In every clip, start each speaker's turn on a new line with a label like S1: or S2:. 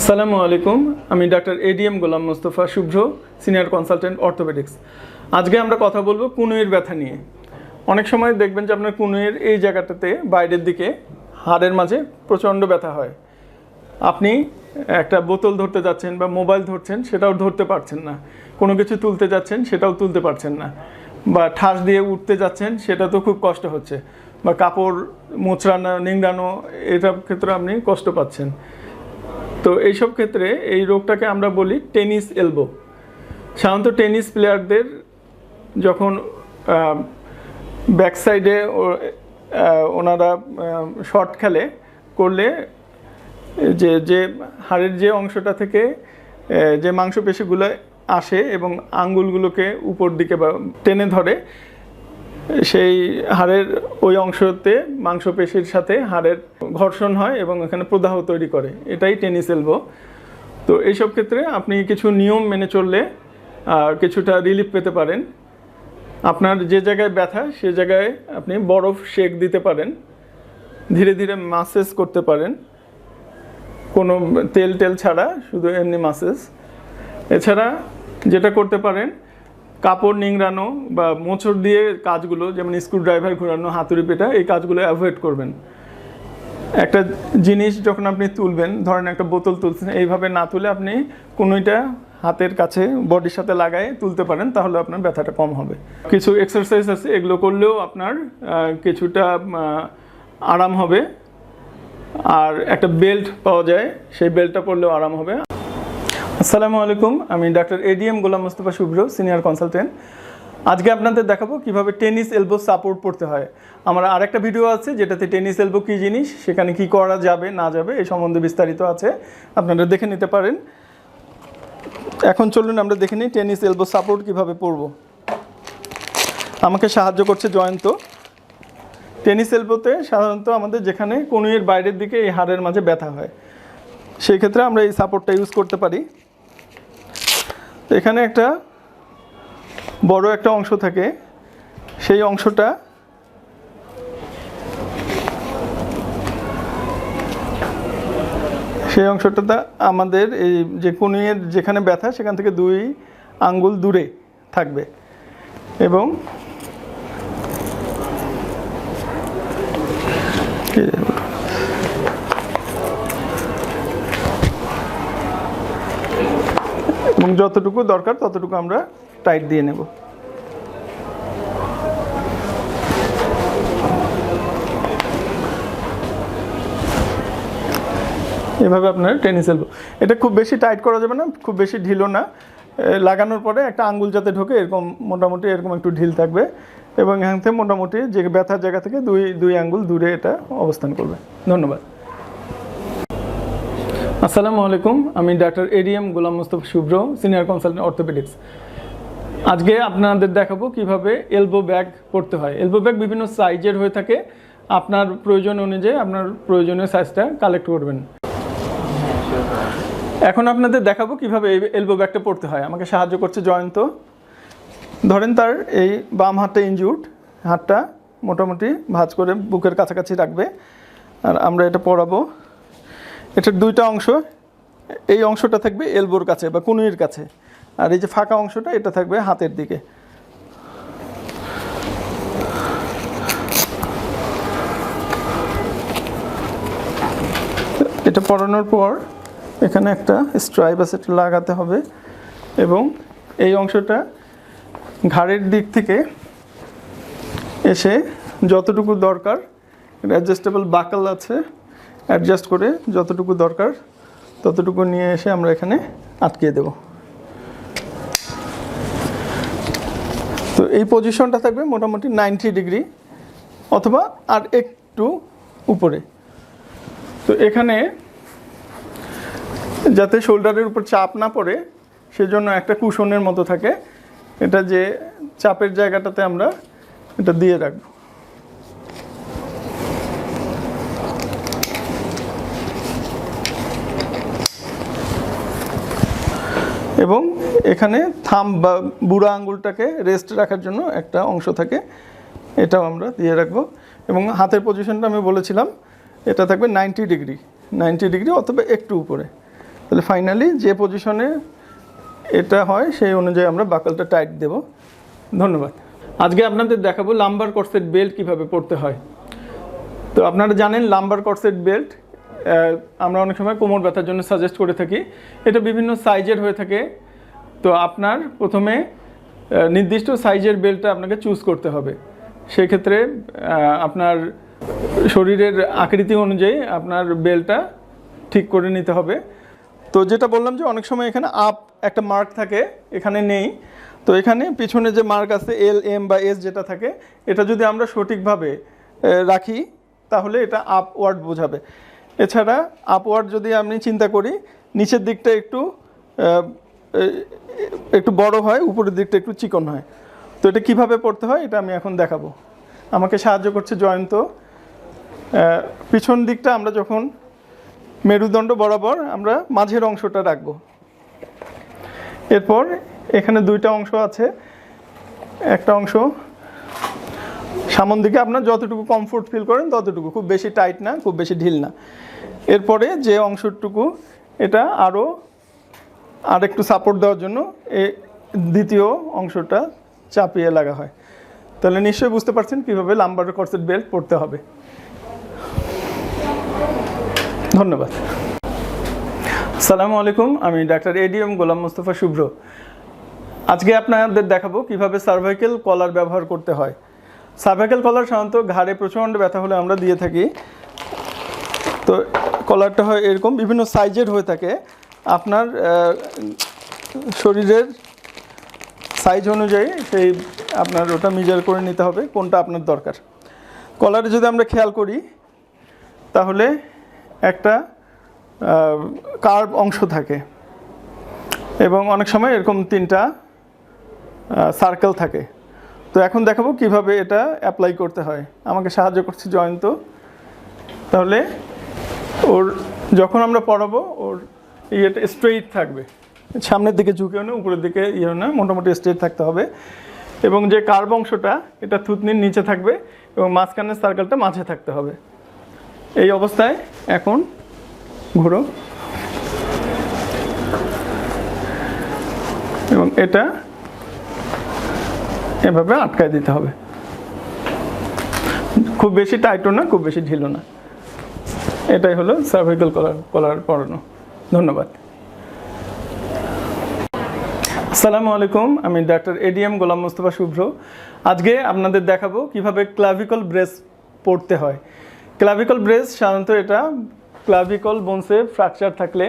S1: আসসালামু আলাইকুম আমি ডাক্তার ADM Golam Mostafa Shubhro senior consultant orthopaedics আজকে আমরা কথা বলবো কুনুয়ের ব্যথা নিয়ে অনেক সময় দেখবেন যে আপনার কুনুয়ের এই জায়গাটাতে বাইরের দিকে হাড়ের মাঝে প্রচণ্ড ব্যথা হয় আপনি একটা বোতল ধরতে যাচ্ছেন বা মোবাইল ধরছেন সেটাও ধরতে পারছেন না কোনো কিছু তুলতে যাচ্ছেন সেটাও তুলতে পারছেন না বা ঠাস দিয়ে উঠতে যাচ্ছেন সেটা তো খুব কষ্ট হচ্ছে বা কাপড় মোচড়ানো নিংড়ানো এটার ক্ষেত্রে আপনি কষ্ট পাচ্ছেন তো এইসব ক্ষেত্রে এই রোগটাকে আমরা বলি টেনিস এলবো সাধারণত টেনিস প্লেয়ারদের যখন ব্যাকসাইডে ওনারা শর্ট খেলে করলে যে যে হাড়ের যে অংশটা থেকে যে মাংসপেশিগুলো আসে এবং আঙ্গুলগুলোকে উপর দিকে বা টেনে ধরে সেই হাড়ের ওই অংশতে মাংসপেশির সাথে হাড়ের ঘর্ষণ হয় এবং এখানে প্রদাহ তৈরি করে এটাই টেনিস এলবো তো এইসব ক্ষেত্রে আপনি কিছু নিয়ম মেনে চললে কিছুটা রিলিফ পেতে পারেন আপনার যে জায়গায় ব্যথা সে জায়গায় আপনি বরফ শেক দিতে পারেন ধীরে ধীরে মাসেজ করতে পারেন কোনো তেল টেল ছাড়া শুধু এমনি মাসেজ এছাড়া যেটা করতে পারেন কাপড় নিংড়ানো বা মোচড় দিয়ে কাজগুলো যেমন স্ক্রুড্রাইভার ঘোরানো হাতুড়ি পেটা এই কাজগুলো অ্যাভয়েড করবেন একটা জিনিস যখন আপনি তুলবেন ধরেন একটা বোতল তুলছেন এইভাবে না তুলে আপনি কোনোটা হাতের কাছে বডির সাথে লাগায় তুলতে পারেন তাহলে আপনার ব্যথাটা কম হবে কিছু এক্সারসাইজ আছে এগুলো করলেও আপনার কিছুটা আরাম হবে আর একটা বেল্ট পাওয়া যায় সেই বেল্টটা পরলেও আরাম হবে আসসালামু আলাইকুম আমি ডাক্তার ADM Golam Mustafa Shubhro senior consultant আজকে আপনাদের দেখাবো কিভাবে টেনিস এলবো সাপোর্ট পড়তে হয় আমার আরেকটা ভিডিও আছে যেটাতে টেনিস এলবো কী জিনিস সেখানে কি করা যাবে না যাবে এ সম্বন্ধে বিস্তারিত আছে আপনারা দেখে নিতে পারেন এখন চলুন আমরা দেখে নিই টেনিস এলবো সাপোর্ট কিভাবে পড়ব আমাকে সাহায্য করছে জয়ন্ত টেনিস এলবোতে সাধারণত আমাদের যেখানে কনুইয়ের বাইরের দিকে এই হাড়ের মাঝে ব্যথা হয় সেই ক্ষেত্রে আমরা এই সাপোর্টটা ইউজ করতে পারি এখানে একটা বড় একটা অংশ থাকে সেই অংশটা সেই অংশটাতে আমাদের এই যে কুনিয়ের যেখানে ব্যথা সেখান থেকে দুই আঙ্গুল দূরে থাকবে এবং এবং যতটুকু দরকার ততটুকু আমরা টাইট দিয়ে নেব এভাবে আপনার টেনিস এলবো এটা খুব বেশি টাইট করা যাবে না খুব বেশি ঢিলও না লাগানোর পরে একটা আঙ্গুল যাতে ঢোকে এরকম মোটামুটি এরকম একটু ঢিল থাকবে এবং এখান থেকে মোটামুটি যে ব্যথার জায়গা থেকে দুই দুই আঙ্গুল দূরে এটা অবস্থান করবে ধন্যবাদ আসসালামু আলাইকুম আমি ডাক্তার ADM Golam Mustafa Shubhro senior consultant orthopaedics আজকে আপনাদের দেখাবো কিভাবে এলবো ব্যাগ পড়তে হয় এলবো ব্যাগ বিভিন্ন সাইজের হয়ে থাকে আপনার প্রয়োজন অনুযায়ী আপনার প্রয়োজনীয় সাইজটা কালেক্ট করবেন এখন আপনাদের দেখাবো কিভাবে এই এলবো ব্যাগটা পড়তে হয় আমাকে সাহায্য করছে জয়ন্ত ধরেন তার এই বাম হাতটা ইনজুর্ড হাতটা মোটামুটি ভাঁজ করে বুকের কাছাকাছি রাখবে আর আমরা এটা পড়াবো এটার দুইটা অংশ এই অংশটা থাকবে এলবোর কাছে বা কুনুইয়ের কাছে আর এই যে ফাঁকা অংশটা এটা থাকবে হাতের দিকে এটা পরানোর পর এখানে একটা স্ট্রাইপ আছে এটা লাগাতে হবে এবং এই অংশটা ঘাড়ের দিক থেকে এসে যতটুকু দরকার অ্যাডজাস্টেবল বাকল আছে অ্যাডজাস্ট করে যতটুকু দরকার ততটুকু নিয়ে এসে আমরা এখানে আটকিয়ে দেব তো এই পজিশনটা থাকবে মোটামুটি নাইনটি ডিগ্রি অথবা আর একটু উপরে তো এখানে যাতে শোল্ডারের উপর চাপ না পড়ে সেজন্য একটা কুশনের মতো থাকে এটা যে চাপের জায়গাটাতে আমরা এটা দিয়ে রাখবো এবং এখানে থাম বা বুড়া আঙুলটাকে রেস্ট রাখার জন্য একটা অংশ থাকে এটাও আমরা দিয়ে রাখবো এবং হাতের পজিশনটা আমি বলেছিলাম এটা থাকবে নাইনটি ডিগ্রি নাইনটি ডিগ্রি অথবা একটু উপরে তাহলে ফাইনালি যে পজিশনে এটা হয় সেই অনুযায়ী আমরা বাকলটা টাইট দেব ধন্যবাদ আজকে আপনাদের দেখাবো লাম্বার কর্সেট বেল্ট কিভাবে পড়তে হয় তো আপনারা জানেন লাম্বার কর্সেট বেল্ট আমরা অনেক সময় কোমর ব্যথার জন্য সাজেস্ট করে থাকি এটা বিভিন্ন সাইজের হয়ে থাকে তো আপনার প্রথমে নির্দিষ্ট সাইজের বেল্টটা আপনাকে চুজ করতে হবে সেই ক্ষেত্রে আপনার শরীরের আকৃতি অনুযায়ী আপনার বেলটা ঠিক করে নিতে হবে তো যেটা বললাম যে অনেক সময় এখানে আপ একটা মার্ক থাকে এখানে নেই তো এখানে পিছনে যে মার্ক আছে এল এম বা এস যেটা থাকে এটা যদি আমরা সঠিকভাবে রাখি তাহলে এটা আপওয়ার্ড বোঝাবে এছাড়া আপওয়ার্ড যদি আমি চিন্তা করি নিচের দিকটা একটু একটু বড় হয় উপরের দিকটা একটু চিকন হয় তো এটা কিভাবে পড়তে হয় এটা আমি এখন দেখাবো আমাকে সাহায্য করছে জয়ন্ত পিছন দিকটা আমরা যখন মেরুদণ্ড বরাবর আমরা মাঝের অংশটা রাখব এরপর এখানে দুইটা অংশ আছে একটা অংশ সামন দিকে আপনার যতটুকু কমফোর্ট ফিল করেন ততটুকু খুব বেশি টাইট না খুব বেশি ঢিল না এরপরে যে অংশটুকু এটা আরও আর একটু সাপোর্ট দেওয়ার জন্য এ দ্বিতীয় অংশটা চাপিয়ে লাগা হয় তাহলে নিশ্চয়ই বুঝতে পারছেন কীভাবে লাম্বার কর্সেট বেল্ট পড়তে হবে ধন্যবাদ সালামু আলাইকুম আমি ডাক্তার এডিএম গোলাম মুস্তফা শুভ্র আজকে আপনাদের দেখাবো কিভাবে সার্ভাইকেল কলার ব্যবহার করতে হয় সার্ভাইকাল কলার সাধারণত ঘাড়ে প্রচণ্ড ব্যথা হলে আমরা দিয়ে থাকি তো কলারটা হয় এরকম বিভিন্ন সাইজের হয়ে থাকে আপনার শরীরের সাইজ অনুযায়ী সেই আপনার ওটা মেজার করে নিতে হবে কোনটা আপনার দরকার কলারে যদি আমরা খেয়াল করি তাহলে একটা কার্ভ অংশ থাকে এবং অনেক সময় এরকম তিনটা সার্কেল থাকে তো এখন দেখাবো কিভাবে এটা অ্যাপ্লাই করতে হয় আমাকে সাহায্য করছে জয়ন্ত তাহলে ওর যখন আমরা পড়াবো ওর ইয়েটা স্ট্রেইট থাকবে সামনের দিকে ঝুঁকেও না উপরের দিকে ইয়েও না মোটামুটি স্ট্রেট থাকতে হবে এবং যে কার্ব অংশটা এটা থুতনির নিচে থাকবে এবং মাঝখানের সার্কেলটা মাঝে থাকতে হবে এই অবস্থায় এখন ঘুরো এবং এটা এভাবে আটকায় দিতে হবে খুব বেশি টাইটও না খুব বেশি ঢিলও না এটাই হলো সার্ভাইকাল কলার কলার পড়ানো ধন্যবাদ সালামু আলাইকুম আমি ডাক্তার এডিএম গোলাম মুস্তফা শুভ্র আজকে আপনাদের দেখাবো কিভাবে ক্লাভিকল ব্রেস পড়তে হয় ক্লাভিকল ব্রেস সাধারণত এটা ক্লাভিকল বোনসে ফ্র্যাকচার থাকলে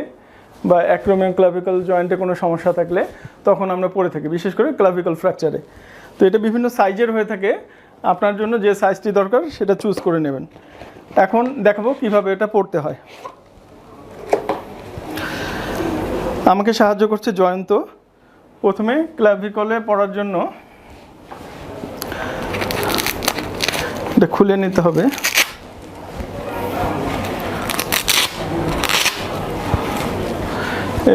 S1: বা অ্যাক্রোমিয়াম ক্লাভিকল জয়েন্টে কোনো সমস্যা থাকলে তখন আমরা পড়ে থাকি বিশেষ করে ক্লাভিকল ফ্র্যাকচারে তো এটা বিভিন্ন সাইজের হয়ে থাকে আপনার জন্য যে সাইজটি দরকার সেটা চুজ করে নেবেন এখন দেখাবো কিভাবে এটা পড়তে হয় আমাকে সাহায্য করছে জয়ন্ত প্রথমে ক্লাভিকলে পড়ার জন্য এটা খুলে নিতে হবে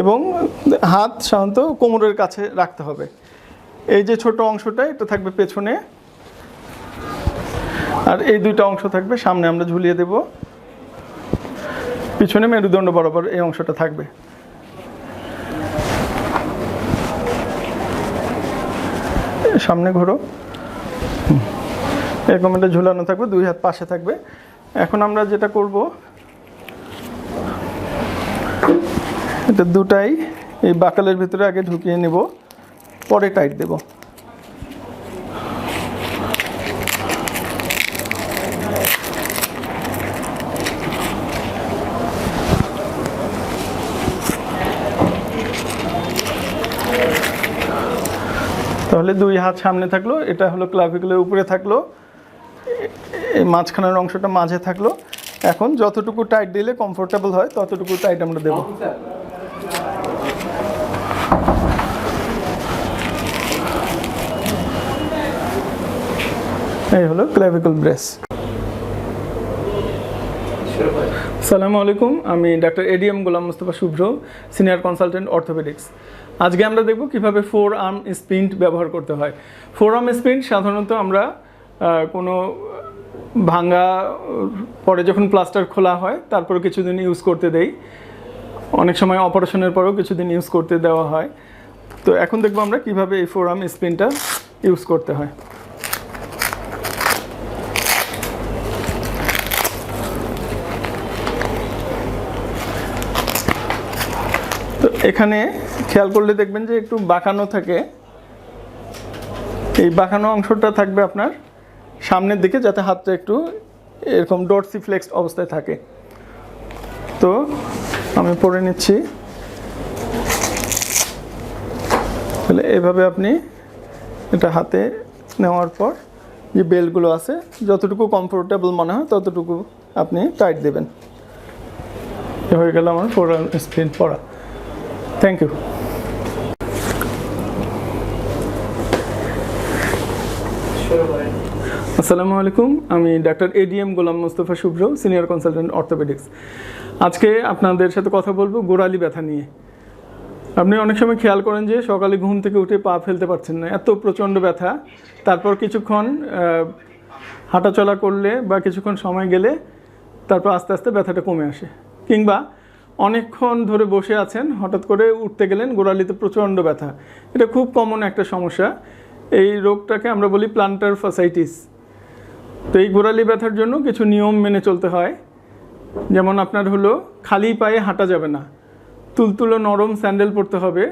S1: এবং হাত সাধারণত কোমরের কাছে রাখতে হবে এই যে ছোট অংশটা এটা থাকবে পেছনে আর এই দুইটা অংশ থাকবে সামনে আমরা ঝুলিয়ে দেব পিছনে মেরুদণ্ড বরাবর এই অংশটা থাকবে সামনে ঘোরো এরকম একটা ঝুলানো থাকবে দুই হাত পাশে থাকবে এখন আমরা যেটা করব এটা দুটাই এই বাকালের ভিতরে আগে ঢুকিয়ে নেব পরে টাইট দেব তাহলে দুই হাত সামনে থাকলো এটা হলো ক্লাভিকলের উপরে থাকলো এই মাঝখানের অংশটা মাঝে থাকলো এখন যতটুকু টাইট দিলে কমফোর্টেবল হয় ততটুকু টাইট আমরা দেবো এই হলো ক্লাভিকল ব্রেস সালামু আলাইকুম আমি ডাক্তার ADM Golam Mustafa Shubhro senior consultant orthopaedics আজকে আমরা দেখব কিভাবে ফোর আর্ম স্প্রিন্ট ব্যবহার করতে হয় ফোর আর্ম স্প্রিন্ট সাধারণত আমরা কোনো ভাঙ্গা পরে যখন প্লাস্টার খোলা হয় তারপর কিছুদিন ইউজ করতে দেই অনেক সময় অপারেশনের পরেও কিছুদিন ইউজ করতে দেওয়া হয় তো এখন দেখবো আমরা কিভাবে এই ফোর আর্ম স্প্রিনটা ইউজ করতে হয় তো এখানে খেয়াল করলে দেখবেন যে একটু বাঁকানো থাকে এই বাঁকানো অংশটা থাকবে আপনার সামনের দিকে যাতে হাতটা একটু এরকম ডটসি ফ্লেক্স অবস্থায় থাকে তো আমি পরে নিচ্ছি তাহলে এভাবে আপনি এটা হাতে নেওয়ার পর যে বেল্টগুলো আছে যতটুকু কমফোর্টেবল মনে হয় ততটুকু আপনি টাইট দেবেন হয়ে গেল আমার ফোরাল স্পিন পড়া থ্যাংক ইউ আসসালামু আলাইকুম আমি ডাক্তার ADM Golam Mostafa Shubhro senior consultant orthopaedics আজকে আপনাদের সাথে কথা বলবো গোড়ালি ব্যথা নিয়ে আপনি অনেক সময় খেয়াল করেন যে সকালে ঘুম থেকে উঠে পা ফেলতে পারছেন না এত প্রচণ্ড ব্যথা তারপর কিছুক্ষণ হাঁটাচলা করলে বা কিছুক্ষণ সময় গেলে তারপর আস্তে আস্তে ব্যথাটা কমে আসে কিংবা অনেকক্ষণ ধরে বসে আছেন হঠাৎ করে উঠতে গেলেন গোড়ালিতে প্রচণ্ড ব্যথা এটা খুব কমন একটা সমস্যা এই রোগটাকে আমরা বলি প্লান্টার ফাসাইটিস তো এই গোড়ালি ব্যথার জন্য কিছু নিয়ম মেনে চলতে হয় যেমন আপনার হলো খালি পায়ে হাঁটা যাবে না তুলতুলো নরম স্যান্ডেল পরতে হবে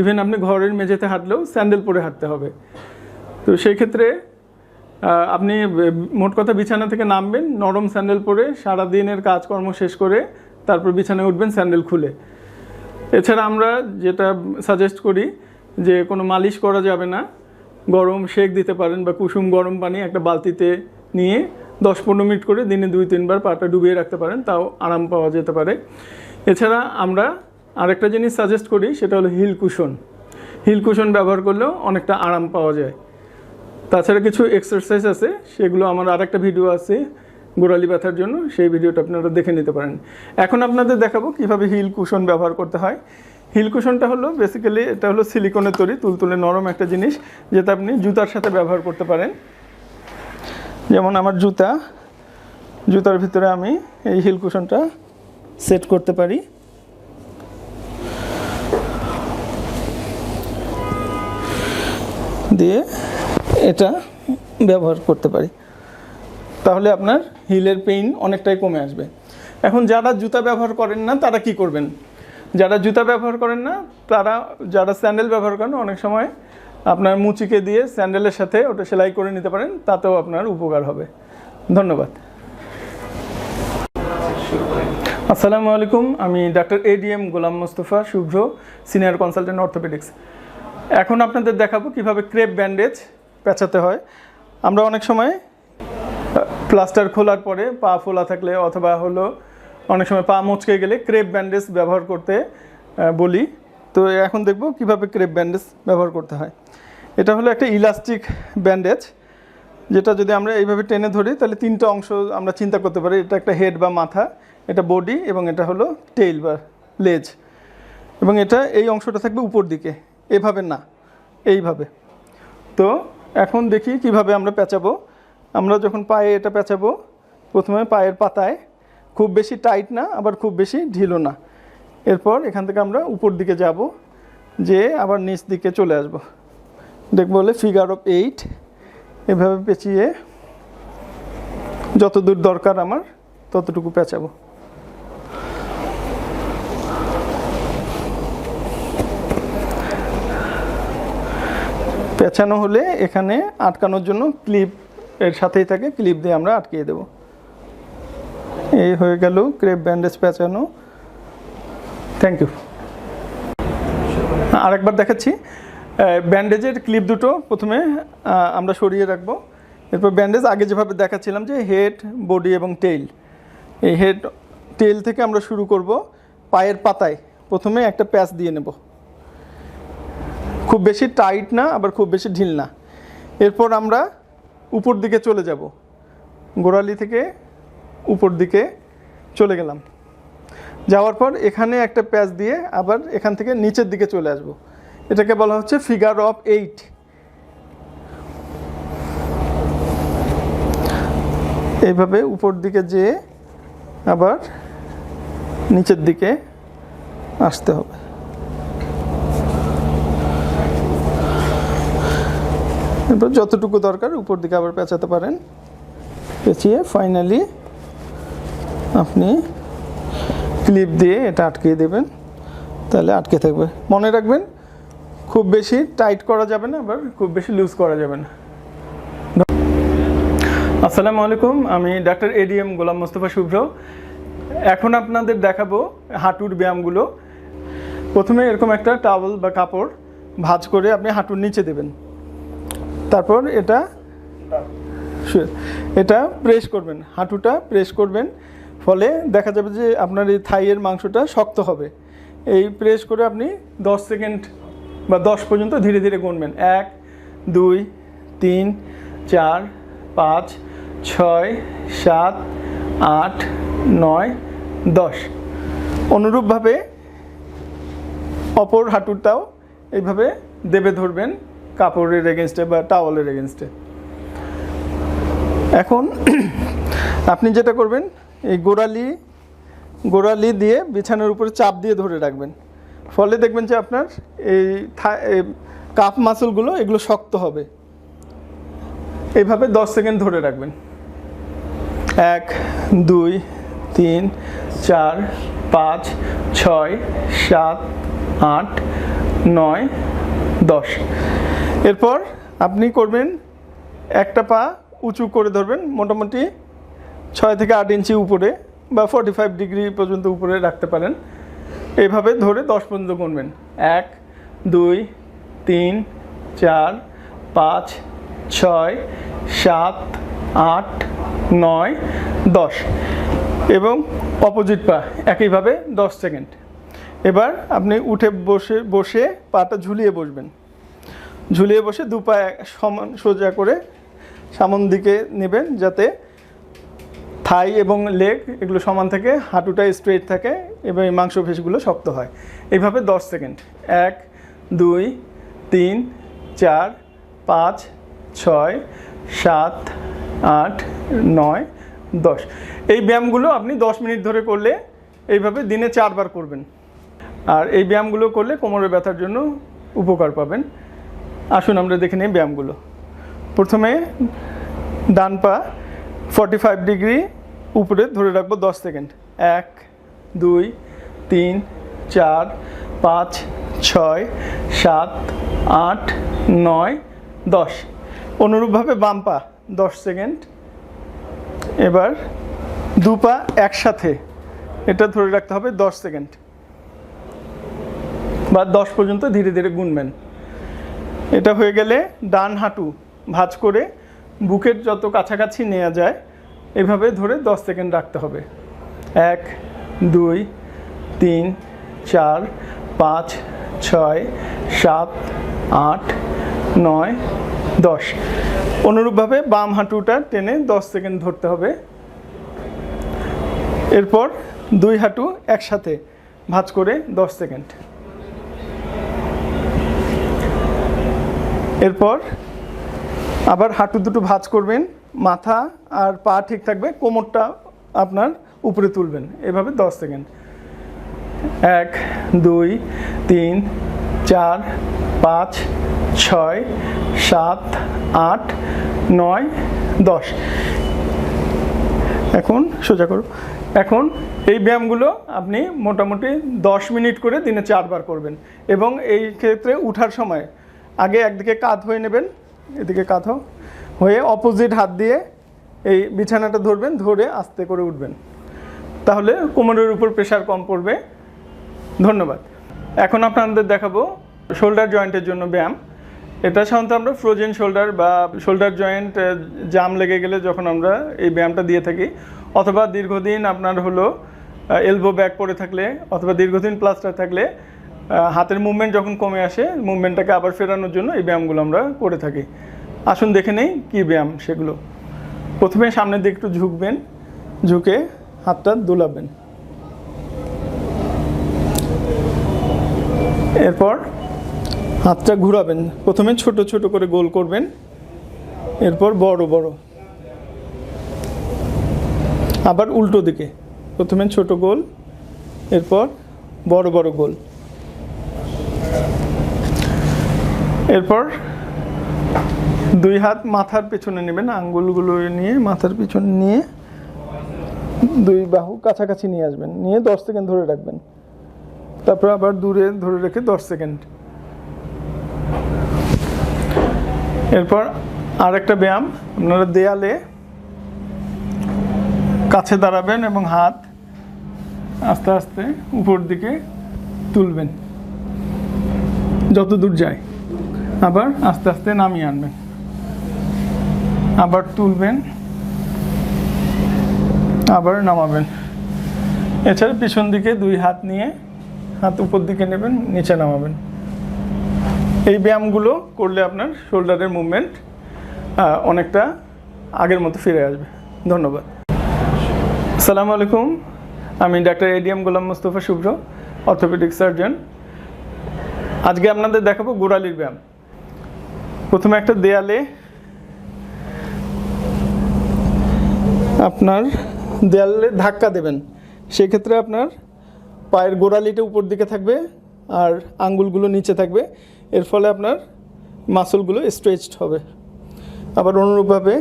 S1: ইভেন আপনি ঘরের মেঝেতে হাঁটলেও স্যান্ডেল পরে হাঁটতে হবে তো সেই ক্ষেত্রে আপনি মোট কথা বিছানা থেকে নামবেন নরম স্যান্ডেল পরে সারাদিনের কাজকর্ম শেষ করে তারপর বিছানায় উঠবেন স্যান্ডেল খুলে এছাড়া আমরা যেটা সাজেস্ট করি যে কোনো মালিশ করা যাবে না গরম শেক দিতে পারেন বা কুসুম গরম পানি একটা বালতিতে নিয়ে দশ পনেরো মিনিট করে দিনে দুই তিনবার পাটা ডুবিয়ে রাখতে পারেন তাও আরাম পাওয়া যেতে পারে এছাড়া আমরা আরেকটা জিনিস সাজেস্ট করি সেটা হলো হিল কুশন হিল কুশন ব্যবহার করলেও অনেকটা আরাম পাওয়া যায় তাছাড়া কিছু এক্সারসাইজ আছে সেগুলো আমার আরেকটা ভিডিও আছে গোড়ালি ব্যথার জন্য সেই ভিডিওটা আপনারা দেখে নিতে পারেন এখন আপনাদের দেখাবো কিভাবে হিল কুশন ব্যবহার করতে হয় হিল কুশনটা হলো বেসিক্যালি এটা হলো সিলিকনের তৈরি তুলতুলে নরম একটা জিনিস যেটা আপনি জুতার সাথে ব্যবহার করতে পারেন যেমন আমার জুতা জুতার ভিতরে আমি এই হিল কুশনটা সেট করতে পারি দিয়ে এটা ব্যবহার করতে পারি তাহলে আপনার হিলের পেইন অনেকটাই কমে আসবে এখন যারা জুতা ব্যবহার করেন না তারা কি করবেন যারা জুতা ব্যবহার করেন না তারা যারা স্যান্ডেল ব্যবহার করেন অনেক সময় আপনার মুচিকে দিয়ে স্যান্ডেলের সাথে ওটা সেলাই করে নিতে পারেন তাতেও আপনার উপকার হবে ধন্যবাদ আসসালামু আলাইকুম আমি ডাক্তার A D M Golam Mostafa Shubhro senior consultant orthopaedics এখন আপনাদের দেখাবো কিভাবে ক্রেপ ব্যান্ডেজ পেঁচাতে হয় আমরা অনেক সময় প্লাস্টার খোলার পরে পা ফোলা থাকলে অথবা হলো অনেক সময় পা মচকে গেলে ক্রেপ ব্যান্ডেজ ব্যবহার করতে বলি তো এখন দেখব কিভাবে ক্রেপ ব্যান্ডেজ ব্যবহার করতে হয় এটা হলো একটা ইলাস্টিক ব্যান্ডেজ যেটা যদি আমরা এইভাবে টেনে ধরি তাহলে তিনটা অংশ আমরা চিন্তা করতে পারি এটা একটা হেড বা মাথা এটা বডি এবং এটা হলো টেইল বা লেজ এবং এটা এই অংশটা থাকবে উপর দিকে এভাবে না এইভাবে তো এখন দেখি কিভাবে আমরা পেঁচাবো আমরা যখন পায়ে এটা পেঁচাবো প্রথমে পায়ের পাতায় খুব বেশি টাইট না আবার খুব বেশি ঢিলও না এরপর এখান থেকে আমরা উপর দিকে যাব যে আবার নিচ দিকে চলে আসব দেখবো বলে ফিগার অফ এইট এভাবে পেঁচিয়ে যত দূর দরকার আমার ততটুকু পেঁচাবো পেঁচানো হলে এখানে আটকানোর জন্য ক্লিপ এর সাথেই থাকে ক্লিপ দিয়ে আমরা আটকিয়ে দেব এই হয়ে গেল ক্রেপ ব্যান্ডেজ প্যাঁচানো থ্যাংক ইউ আরেকবার দেখাচ্ছি ব্যান্ডেজের ক্লিপ দুটো প্রথমে আমরা সরিয়ে রাখবো এরপর ব্যান্ডেজ আগে যেভাবে দেখাচ্ছিলাম যে হেড বডি এবং টেইল এই হেড টেইল থেকে আমরা শুরু করব পায়ের পাতায় প্রথমে একটা প্যাচ দিয়ে নেব খুব বেশি টাইট না আবার খুব বেশি ঢিল না এরপর আমরা উপর দিকে চলে যাব গোড়ালি থেকে উপর দিকে চলে গেলাম যাওয়ার পর এখানে একটা প্যাচ দিয়ে আবার এখান থেকে নিচের দিকে চলে আসব এটাকে বলা হচ্ছে ফিগার অফ এইট এইভাবে উপর দিকে যেয়ে আবার নিচের দিকে আসতে হবে তারপর যতটুকু দরকার উপর দিকে আবার পেঁচাতে পারেন পেঁচিয়ে ফাইনালি আপনি ক্লিপ দিয়ে এটা আটকিয়ে দেবেন তাহলে আটকে থাকবে মনে রাখবেন খুব বেশি টাইট করা যাবে না আবার খুব বেশি লুজ করা যাবে না আসসালামু আলাইকুম আমি ডাক্তার এডিএম গোলাম মোস্তফা শুভ্র এখন আপনাদের দেখাবো হাঁটুর ব্যায়ামগুলো প্রথমে এরকম একটা টাওয়েল বা কাপড় ভাজ করে আপনি হাঁটুর নিচে দেবেন তারপর এটা এটা প্রেস করবেন হাঁটুটা প্রেস করবেন ফলে দেখা যাবে যে আপনার এই থাইয়ের মাংসটা শক্ত হবে এই প্রেস করে আপনি 10 সেকেন্ড বা 10 পর্যন্ত ধীরে ধীরে গুনবেন এক দুই তিন চার পাঁচ ছয় সাত আট নয় দশ অনুরূপভাবে অপর হাঁটুটাও এইভাবে দেবে ধরবেন কাপড়ের এগেনস্টে বা টাওয়ালের এগেনস্টে এখন আপনি যেটা করবেন এই গোড়ালি গোড়ালি দিয়ে বিছানার উপরে চাপ দিয়ে ধরে রাখবেন ফলে দেখবেন যে আপনার এই কাপ মাসলগুলো এগুলো শক্ত হবে এইভাবে দশ সেকেন্ড ধরে রাখবেন এক দুই তিন চার পাঁচ ছয় সাত আট নয় দশ এরপর আপনি করবেন একটা পা উঁচু করে ধরবেন মোটামুটি ছয় থেকে আট ইঞ্চি উপরে বা ফর্টি ফাইভ ডিগ্রি পর্যন্ত উপরে রাখতে পারেন এভাবে ধরে দশ পর্যন্ত গুনবেন এক দুই তিন চার পাঁচ ছয় সাত আট নয় দশ এবং অপোজিট পা একইভাবে দশ সেকেন্ড এবার আপনি উঠে বসে বসে পাটা ঝুলিয়ে বসবেন ঝুলিয়ে বসে দু পা সমান সোজা করে সামন দিকে নেবেন যাতে থাই এবং লেগ এগুলো সমান থাকে হাঁটুটা স্ট্রেট থাকে এবং এই মাংসপেশগুলো শক্ত হয় এইভাবে 10 সেকেন্ড এক দুই তিন চার পাঁচ ছয় সাত আট নয় দশ এই ব্যায়ামগুলো আপনি 10 মিনিট ধরে করলে এইভাবে দিনে চারবার করবেন আর এই ব্যায়ামগুলো করলে কোমরের ব্যথার জন্য উপকার পাবেন আসুন আমরা দেখে নিই ব্যায়ামগুলো প্রথমে ডান পা ফর্টি ফাইভ ডিগ্রি উপরে ধরে রাখবো দশ সেকেন্ড এক দুই তিন চার পাঁচ ছয় সাত আট নয় দশ অনুরূপভাবে বাম পা দশ সেকেন্ড এবার দু পা একসাথে এটা ধরে রাখতে হবে দশ সেকেন্ড বা দশ পর্যন্ত ধীরে ধীরে গুনবেন এটা হয়ে গেলে ডান হাঁটু ভাঁজ করে বুকের যত কাছাকাছি নেওয়া যায় এভাবে ধরে 10 সেকেন্ড রাখতে হবে এক দুই তিন চার পাঁচ ছয় সাত আট নয় দশ অনুরূপভাবে বাম হাঁটুটা টেনে 10 সেকেন্ড ধরতে হবে এরপর দুই হাঁটু একসাথে ভাঁজ করে 10 সেকেন্ড এরপর আবার হাঁটু দুটো ভাঁজ করবেন মাথা আর পা ঠিক থাকবে কোমরটা আপনার উপরে তুলবেন এভাবে দশ সেকেন্ড এক দুই তিন চার পাঁচ ছয় সাত আট নয় দশ এখন সোজা করো এখন এই ব্যায়ামগুলো আপনি মোটামুটি দশ মিনিট করে দিনে চারবার করবেন এবং এই ক্ষেত্রে উঠার সময় আগে একদিকে কাত হয়ে নেবেন এদিকে কাত হয়ে অপোজিট হাত দিয়ে এই বিছানাটা ধরবেন ধরে আস্তে করে উঠবেন তাহলে কোমরের উপর প্রেশার কম পড়বে ধন্যবাদ এখন আপনাদের দেখাবো শোল্ডার জয়েন্টের জন্য ব্যায়াম এটা সাধারণত আমরা ফ্রোজেন শোল্ডার বা শোল্ডার জয়েন্ট জাম লেগে গেলে যখন আমরা এই ব্যায়ামটা দিয়ে থাকি অথবা দীর্ঘদিন আপনার হলো এলবো ব্যাক পরে থাকলে অথবা দীর্ঘদিন প্লাস্টার থাকলে হাতের মুভমেন্ট যখন কমে আসে মুভমেন্টটাকে আবার ফেরানোর জন্য এই ব্যায়ামগুলো আমরা করে থাকি আসুন দেখে নেই কী ব্যায়াম সেগুলো প্রথমে সামনের দিকে একটু ঝুঁকবেন ঝুঁকে হাতটা দোলাবেন এরপর হাতটা ঘুরাবেন প্রথমে ছোট ছোট করে গোল করবেন এরপর বড় বড় আবার উল্টো দিকে প্রথমে ছোট গোল এরপর বড় বড় গোল এরপর দুই হাত মাথার পেছনে নেবেন আঙ্গুলগুলো নিয়ে মাথার পিছনে নিয়ে দুই বাহু কাছাকাছি নিয়ে আসবেন নিয়ে দশ সেকেন্ড ধরে রাখবেন তারপর আবার দূরে ধরে রেখে দশ সেকেন্ড এরপর আর একটা ব্যায়াম আপনারা দেয়ালে কাছে দাঁড়াবেন এবং হাত আস্তে আস্তে উপর দিকে তুলবেন যত দূর যায় আবার আস্তে আস্তে নামিয়ে আনবেন আবার তুলবেন আবার নামাবেন এছাড়া পিছন দিকে দুই হাত নিয়ে হাত উপর দিকে নেবেন নিচে নামাবেন এই ব্যায়ামগুলো করলে আপনার শোল্ডারের মুভমেন্ট অনেকটা আগের মতো ফিরে আসবে ধন্যবাদ সালাম আলাইকুম আমি ডাক্তার ADM Golam Mustafa Shubhro orthopaedic surgeon আজকে আপনাদের দেখাবো গোড়ালির ব্যায়াম প্রথমে একটা দেয়ালে আপনার দেয়ালে ধাক্কা দেবেন সেক্ষেত্রে আপনার পায়ের গোড়ালিটা উপর দিকে থাকবে আর আঙ্গুলগুলো নিচে থাকবে এর ফলে আপনার মাসলগুলো স্ট্রেচড হবে আবার অনুরূপভাবে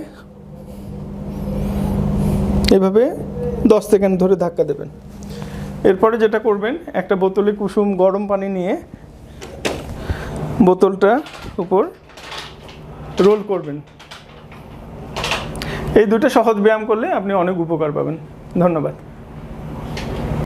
S1: এভাবে দশ সেকেন্ড ধরে ধাক্কা দেবেন এরপরে যেটা করবেন একটা বোতলে কুসুম গরম পানি নিয়ে বোতলটা উপর রোল করবেন এই দুটো সহজ ব্যায়াম করলে আপনি অনেক উপকার পাবেন ধন্যবাদ